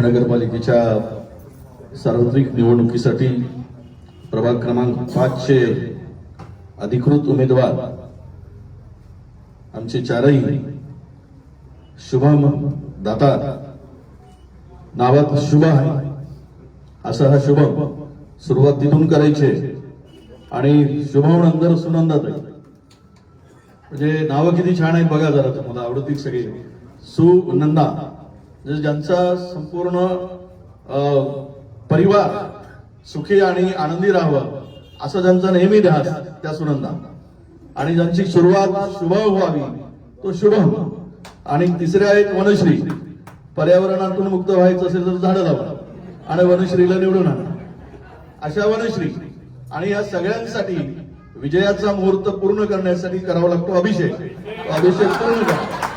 नगरपालिकेच्या सार्वत्रिक निवडणुकीसाठी प्रभाग क्रमांक पाचशे अधिकृत उमेदवार आमचे चारही शुभम दाता नावात शुभ आहे. असा हा शुभम सुरुवात तिथून करायचे आणि शुभम नंतर सुनंदात म्हणजे नावं किती छान आहेत बघा जरा तुम्हाला. आवडतील सगळे. सुनंदा म्हणजे ज्यांचा संपूर्ण परिवार सुखी आणि आनंदी राहावं असं ज्यांचा नेहमी ध्यास त्या सुनंदा. आणि ज्यांची सुरुवात शुभ व्हावी तो शुभ आणि तिसरे आहेत वनश्री पर्यावरणातून मुक्त व्हायचं असेल तर झाडं लावा आणि वनश्रीला निवडून आणा. अशा वनश्री आणि या सगळ्यांसाठी विजयाचा मुहूर्त पूर्ण करण्यासाठी करावा लागतो अभिषेक. तो अभिषेक पूर्ण करा.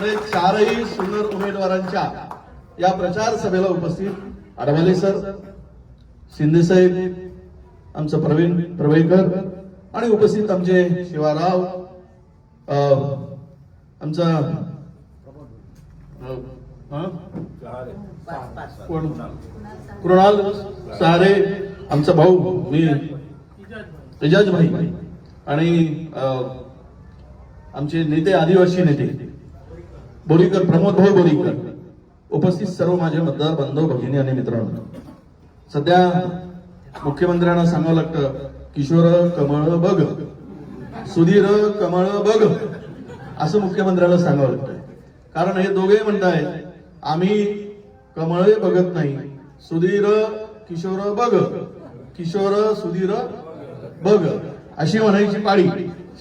म्हणजे चारही सुंदर उमेदवारांच्या या प्रचार सभेला उपस्थित आडवाले सर शिंदे साहेब आमचं प्रवीण प्रवेकर आणि उपस्थित आमचे शिवाराव आमचा कोण? कृणाल सहारे आमचा भाऊ मी एजाज भाई आणि आमचे नेते आदिवासी नेते. बोरीकर प्रमोद भाऊ बोरीकर. उपस्थित सर्व माझे मतदार बांधव भगिनी आणि मित्रांनो. सध्या मुख्यमंत्र्यांना सांगावं लागतं किशोर कमळ बघ. सुधीर कमळ बघ. असं मुख्यमंत्र्याला सांगावं लागतं कारण हे दोघे म्हणतायत आम्ही कमळे बघत नाही. सुधीर किशोर बघ. किशोर सुधीर बघ. अशी म्हणायची पाळी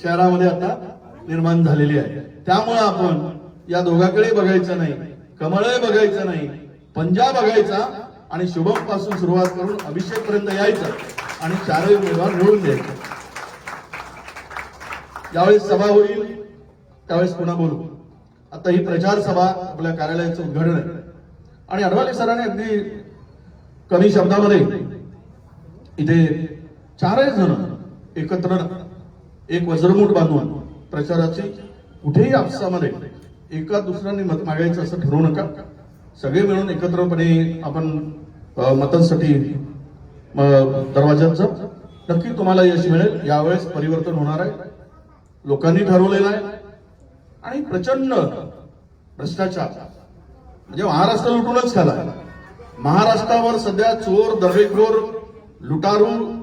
शहरामध्ये आता निर्माण झालेली आहे. त्यामुळं आपण या दोघाकडे बघायचं नाही. कमळही बघायचं नाही. पंजा बघायचा आणि शुभमपासून सुरुवात करून अभिषेक पर्यंत यायचं आणि चारही उमेदवार निवडून द्यायचे. ज्यावेळेस सभा होईल त्यावेळेस पुन्हा बोलू. आता ही प्रचार सभा आपल्या कार्यालयाचं उद्घाटन आहे. आणि अडवाणी सरांनी अगदी कमी शब्दामध्ये इथे चारही जण एकत्र एक वज्रमूठ बांधून प्रचाराची कुठेही आपसामध्ये एका दुसऱ्याने मत मागायचं असं ठरवू नका. सगळे मिळून एकत्रपणे आपण मतांसाठी अ, नक्की तुम्हाला यश मिळेल. यावेळेस परिवर्तन होणार आहे. लोकांनी ठरवलेलं आहे. आणि प्रचंड भ्रष्टाचार. म्हणजे महाराष्ट्र लुटूनच खाला महाराष्ट्रावर सध्या चोर दरोडेखोर लुटारू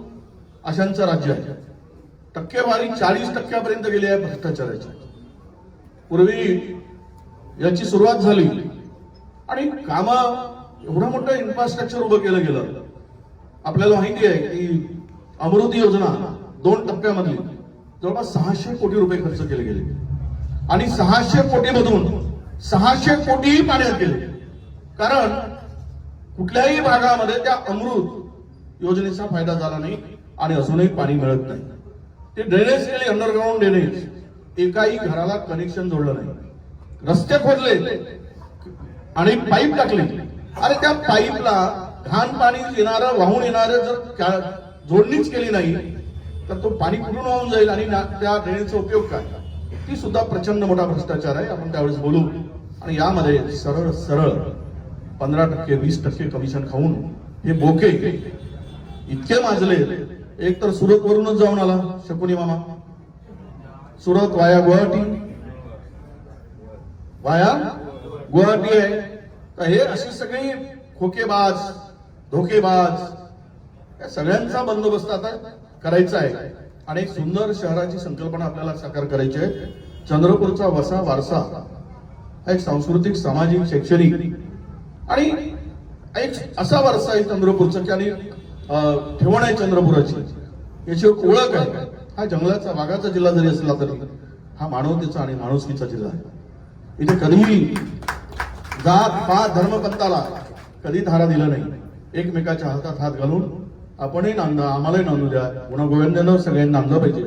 अशांचं राज्य आहे. टक्केवारी चाळीस टक्क्यापर्यंत गेली आहे भ्रष्टाचाराची. पूर्वी याची सुरुवात झाली. आणि कामा एवढं मोठं इन्फ्रास्ट्रक्चर उभं केलं गेलं. आपल्याला माहिती आहे की अमृती योजना दोन टप्प्यामधली जवळपास सहाशे कोटी रुपये खर्च केले गेले. आणि सहाशे कोटीमधून सहाशे कोटीही पाण्यात गेले कारण कुठल्याही भागामध्ये त्या अमृत योजनेचा फायदा झाला नाही आणि अजूनही पाणी मिळत नाही. ते ड्रेनेज केले अंडरग्राऊंड ड्रेनेज एकाही घराला कनेक्शन जोडलं नाही. रस्ते खोदले आणि पाईप टाकले. अरे त्या पाईपला घाण पाणी येणारं वाहून येणारं जर जोडणीच केली नाही तर तो पाणी कुठून वाहून जाईल आणि त्या ड्रेनेजचा उपयोग काय? ती सुद्धा प्रचंड मोठा भ्रष्टाचार आहे. आपण त्यावेळेस बोलू. आणि यामध्ये सरळ सरळ पंधरा टक्के वीस टक्के कमिशन खाऊन हे बोके इतके माजले. एक तर सुरत वरूनच जाऊन आला शकुनी मामा. सुरत वाया गुवाहाटी. वाया गुवाहाटी आहे तर हे अशी सगळी खोकेबाज धोकेबाज या सगळ्यांचा बंदोबस्त आता करायचा आहे. आणि एक सुंदर शहराची संकल्पना आपल्याला साकार करायची आहे. चंद्रपूरचा वसा वारसा हा एक सांस्कृतिक सामाजिक शैक्षणिक आणि एक असा वारसा आहे चंद्रपूरचा की आणि ठेवण आहे चंद्रपुराची. याची ओळख आहे. हा जंगलाचा वाघाचा जिल्हा जरी असला तरी हा मानवतेचा आणि माणुसकीचा जिल्हा आहे. इथे कधीही जात पात धर्मपंथाला कधी धारा दिला नाही. एकमेकाच्या हातात हात घालून आपणही नांदा आम्हालाही नांदू द्या. गुणगोविंदानं सगळ्यांनी नांदलं पाहिजे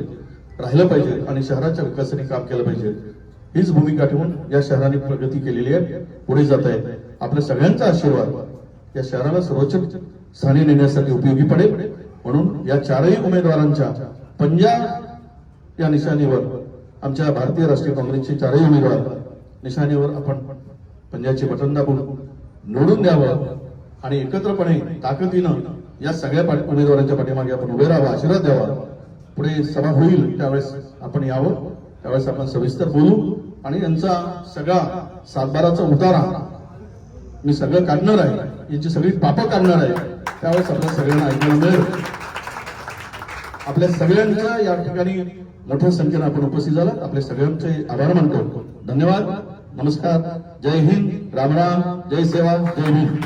राहिलं पाहिजे आणि शहराच्या विकासाने काम केलं पाहिजे. हीच भूमिका ठेवून या शहराने प्रगती केलेली आहे. पुढे जात आहे. आपल्या सगळ्यांचा आशीर्वाद या शहराला सर्वोच्च स्थानी नेण्यासाठी उपयोगी पडेल. म्हणून या चारही उमेदवारांच्या पंजा या निशाणीवर आमच्या भारतीय राष्ट्रीय काँग्रेसचे चारही उमेदवार निशाणीवर आपण पंजाचे बटन दाबून निवडून द्यावं आणि एकत्रपणे ताकदीनं या सगळ्या पाठी- उमेदवारांच्या पाठीमागे आपण उभे राहावं आशीर्वाद द्यावा. पुढे सभा होईल त्यावेळेस आपण यावं. त्यावेळेस आपण सविस्तर बोलू आणि यांचा सगळा सातबाराचा उतारा. मी सगळं काढणार आहे. यांची सगळी पापं काढणार आहे. त्यावेळेस आपल्या सगळ्यांना ऐकायला मिळेल. आपल्या सगळ्यांच्या या ठिकाणी मोठ्या संख्येनं आपण उपस्थित झाला आपल्या सगळ्यांचे आभार मानतो. धन्यवाद. नमस्कार जय हिंद राम राम जय सेवा जय हिंद